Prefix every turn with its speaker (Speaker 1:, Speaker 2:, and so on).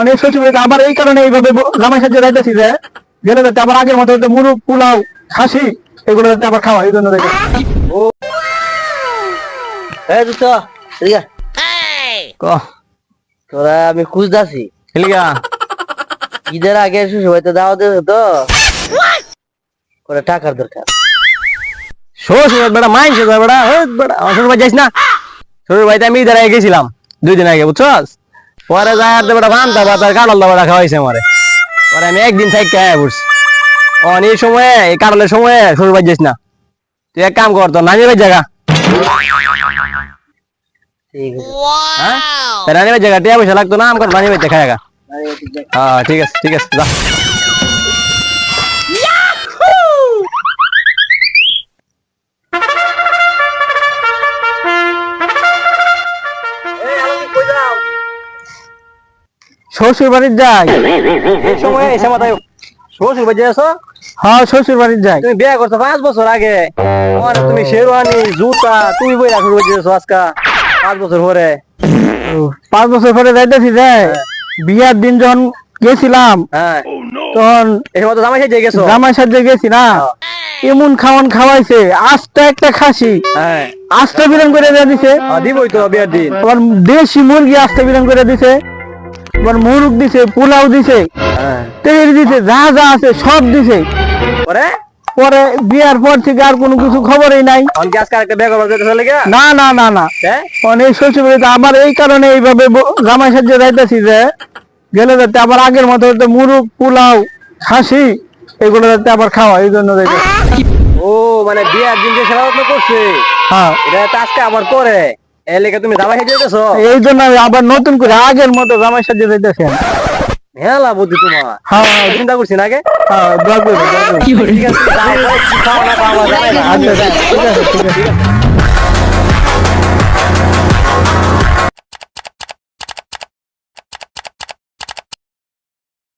Speaker 1: অনেক বাড়িতে আবার এই কারণে এইভাবে জামাই সাথে যাইতেছি যে গেলে যাতে আবার আগের মতো মুরগ পোলাও খাসি এগুলো যাতে আবার খাওয়া এই জন্য
Speaker 2: ক
Speaker 3: তোরা আমি খুঁজতাছি।
Speaker 2: লিগা
Speaker 3: ঈদের আগে দাওয়া দেবে তো। করে টাকার দরকার।
Speaker 2: শ্বশুর বেড়া মাইছে তো বেড়া। ওই বেড়া আমার শ্বশুর বাড়ি যাইস না? শ্বশুর বাড়িতে আমি ঈদের আগে গেছিলাম দুই দিন আগে বুঝছস? পরে যায় আর বেড়া ভান্তা ভাত আর কাঁঠাল দাবা খাওয়াইছে আমারে। পরে আমি একদিন থাকি খাই পড়ছি অন এই সময়ে এই কাঁঠালের সময়ে শ্বশুর বাড়ি যাস না। তুই এক কাম কর তোর নানি বাড়ি জায়গা
Speaker 3: ঠিক আছে
Speaker 2: হ্যাঁ তোর নানি বাড়ি জায়গা টিয়া পয়সা লাগতো না আমার নানি বাড়িতে খাই গা। হ্যাঁ ঠিক আছে ঠিক আছে যা।
Speaker 1: শ্বশুর বাড়ির যাই।
Speaker 2: এই সময়ে এসে মাথায় শ্বশুর বাড়ি যাইছো?
Speaker 1: হ্যাঁ শ্বশুর বাড়ির যাই।
Speaker 2: তুমি বিয়ে করছ পাঁচ বছর আগে। মানে তুমি শেরওয়ানি জুতা তুমি বই রাখো বলছো আজকা পাঁচ বছর পরে।
Speaker 1: পাঁচ বছর পরে যাইতেছি যে। বিয়ার দিন যখন গেছিলাম
Speaker 2: হ্যাঁ।
Speaker 1: তখন
Speaker 2: জামাই সাজে গেছো?
Speaker 1: জামাই সাথে গেছি না। এমন খাওয়ান খাওয়াইছে আস্তে একটা খাসি।
Speaker 2: হ্যাঁ।
Speaker 1: আস্তে বিরান করে দিয়ে দিছে।
Speaker 2: দিবই তো বিয়ের দিন।
Speaker 1: দেশি মুরগি আস্তে বিরান করে দিছে। আবার মুরগ দিছে পোলাও দিছে
Speaker 2: হ্যাঁ।
Speaker 1: তেল দিছে যা যা আছে সব দিছে।
Speaker 2: পরে?
Speaker 1: পরে বিয়ার পর থেকে আর কোনো কিছু খবরই নাই। না না না না। অনেক শ্বশুর আবার এই কারণে এইভাবে জামাই সাহায্যে যাইতেছি যে গেলে যাতে আবার আগের মতো মুরগ পোলাও খাসি এগুলো যাতে আবার খাওয়া এই জন্য
Speaker 2: ও মানে বিয়ার দিন যে সেবা করছে।
Speaker 1: হ্যাঁ।
Speaker 2: এটা আজকে আবার করে। এর তুমি জামাই সাজিয়ে গেছো
Speaker 1: এই জন্য আমি আবার নতুন করে আগের মতো জামাই সাজিয়ে আমি।
Speaker 2: হেলা বুদ্ধি তোমার।
Speaker 1: হ্যাঁ।
Speaker 2: চিন্তা করছি না আগে?
Speaker 1: হ্যাঁ দোয়া
Speaker 2: না।
Speaker 1: আচ্ছা, ঠিক আছে ঠিক আছে।